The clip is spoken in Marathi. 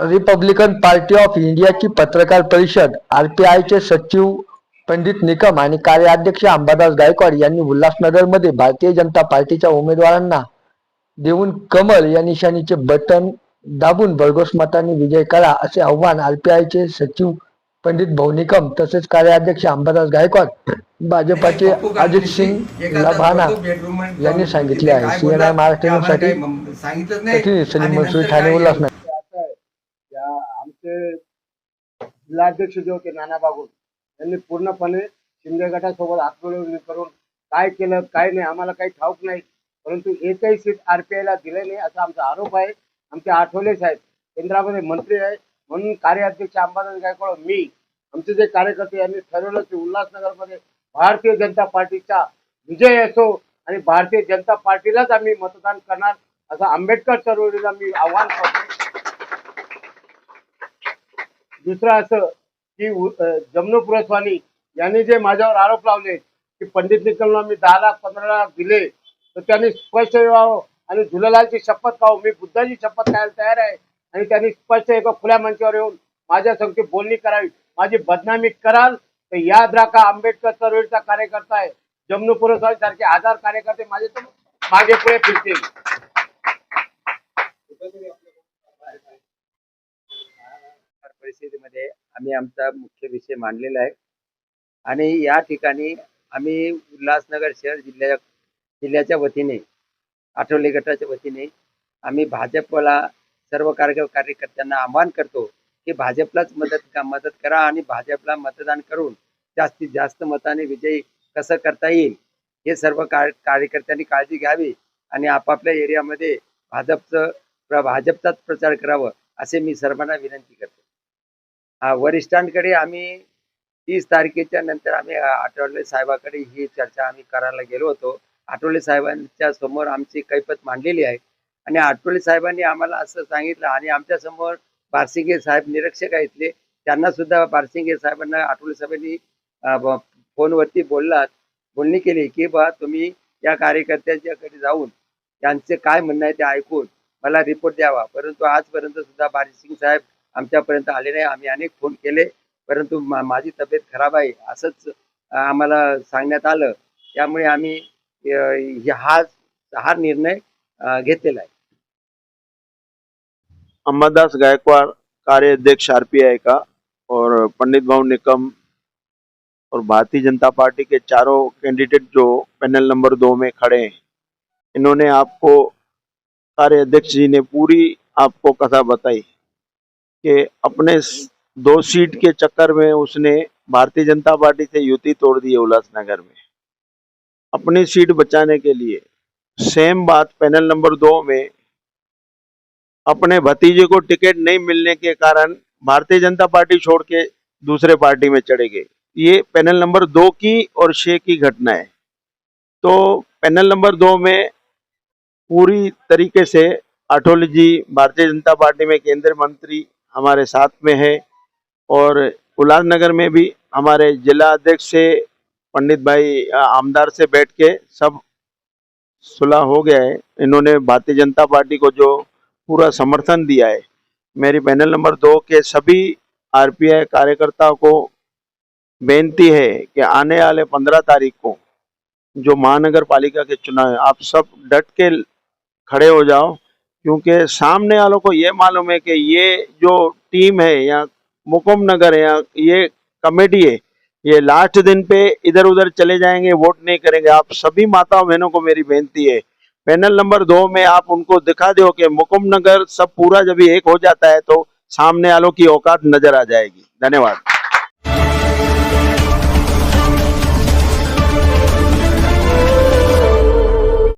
रिपब्लिकन पार्टी ऑफ इंडियाची पत्रकार परिषद आरपीआयचे सचिव पंडित निकम आणि कार्याध्यक्ष अंबादास गायकवाड यांनी उल्हासनगरमध्ये भारतीय जनता पार्टीच्या उमेदवारांना देऊन कमल या निशाणीचे बटन दाबून भरघोस मतांनी विजय करा असे आव्हान आरपीआयचे सचिव पंडित भाऊ निकम तसेच कार्याध्यक्ष अंबादास गायकवाड भाजपाचे अजित सिंग लभाना यांनी सांगितले आहे. सीएनआय महाराष्ट्र न्यूजसाठी सांगितलं नाही. प्रतिनिधी सलीम ठाणे उल्हासनगर असं आहे या आमचे जिल्हाध्यक्ष जे होते नाना बागुल त्यांनी पूर्णपणे शिंदे गटासोबत हातमिळवणी करून काय केलं काय नाही आम्हाला काही ठाऊक नाही परंतु एकही सीट आरपीआय ला दिले नाही असा आमचा आरोप आहे. आमचे आठवले साहेब केंद्रामध्ये मंत्री आहे म्हणून कार्याध्यक्ष अंबादास गायकवाड मी आमचे जे कार्यकर्ते यांनी ठरवलं की उल्हासनगरमध्ये भारतीय जनता पार्टीचा विजय असो आणि भारतीय जनता पार्टीलाच आम्ही मतदान करणार असं आंबेडकर चळवळीला मी आव्हान करतो. दुसरं असं की उ- स्वामी जमनू यांनी जे माझ्यावर आरोप लावले की पंडित निकलना मी दहा लाख पंधरा लाख दिले तर त्यांनी स्पष्ट व्हावं आणि झुलालालची शपथ खावं मी बुद्धाची शपथ खायला तयार आहे आणि त्यांनी स्पष्ट एका खुल्या मंचावर येऊन माझ्या संख्येत बोलणी करावी. माझी बदनामी कराल तर याद राखा आंबेडकर चळवळीचा कार्यकर्ता आहे. जमनू स्वामी सारखे हजार कार्यकर्ते माझे मागे पुढे फिरतील पत्रकार परिषदेमध्ये आम्ही आमचा मुख्य विषय मांडलेला आहे. आणि या ठिकाणी आम्ही उल्हासनगर शहर जिल्ह्या जिल्ह्याच्या वतीने आठवले गटाच्या वतीने आम्ही भाजपला सर्व कार्य कार्यकर्त्यांना आवाहन करतो की भाजपलाच मदत मदत करा आणि भाजपला मतदान करून जास्तीत जास्त मताने विजयी कसं करता येईल हे सर्व कार्यकर्त्यांनी काळजी घ्यावी आणि आपापल्या एरियामध्ये भाजपचं भाजपचाच प्रचार करावं असे मी सर्वांना विनंती करतो. वरिष्ठांकडे आम्ही तीस तारखेच्या नंतर आम्ही आठवले साहेबाकडे ही चर्चा आम्ही करायला गेलो होतो. आठवले साहेबांच्या समोर आमची कैफत मांडलेली आहे. आणि आठवले साहेबांनी आम्हाला असं सांगितलं आणि आमच्यासमोर बारसिंगे साहेब निरीक्षक आहेत. त्यांना सुद्धा बारसिंगे साहेबांना आठवले साहेबांनी फोनवरती बोललात बोलणी केली की बा तुम्ही या कार्यकर्त्यांच्याकडे जाऊन त्यांचे काय म्हणणं आहे ते ऐकून मला रिपोर्ट द्यावा. परंतु आजपर्यंत सुद्धा बारसिंग साहेब आमच्यापर्यंत आले नाही. आम्ही अनेक फोन केले परंतु मा- माझी तब्येत खराब आहे असंच आम्हाला सांगण्यात आलं. त्यामुळे आम्ही हा हा निर्णय घेतलेला आहे. अम्बादास गायकवाड़ कार्याध्यक्ष आरपीआई का? और पंडित भाऊ निकम और भारतीय जनता पार्टी के चारों कैंडिडेट जो पैनल नंबर दो में खड़े हैं इन्होंने आपको कार्याध्यक्ष जी ने पूरी आपको कथा बताई। कि अपने दो सीट के चक्कर में उसने भारतीय जनता पार्टी से युति तोड़ दी है उल्लासनगर में। अपनी सीट बचाने के लिए, सेम बात पैनल नंबर दो में, अपने भतीजे को टिकट नहीं मिलने के कारण भारतीय जनता पार्टी छोड़ के दूसरे पार्टी में चढ़े गए। ये पैनल नंबर दो की और छह की घटना है। तो पैनल नंबर दो में पूरी तरीके से अठोली जी, भारतीय जनता पार्टी में केंद्रीय मंत्री हमारे साथ में है और उल्लासनगर में भी हमारे जिला अध्यक्ष से, पंडित भाई आमदार से बैठ के सब सुलह हो गया है। इन्होंने भारतीय जनता पार्टी को जो पूरा समर्थन दिया है, मेरी पैनल नंबर दो के सभी आरपीआई कार्यकर्ताओं को बेनती है कि आने वाले पंद्रह तारीख को जो महानगर पालिका के चुनाव है, आप सब डट के खड़े हो जाओ। क्योंकि सामने वालों को ये मालूम है कि ये जो टीम है या मुकुम नगर है या ये कमेटी है, ये लास्ट दिन पे इधर उधर चले जाएँगे, वोट नहीं करेंगे। आप सभी माताओं बहनों को मेरी बेनती है, पैनल नंबर दो में आप उनको दिखा दो कि मुकुम नगर सब पूरा जब एक हो जाता है तो सामने वालों की औकात नज़र आ जाएगी। धन्यवाद।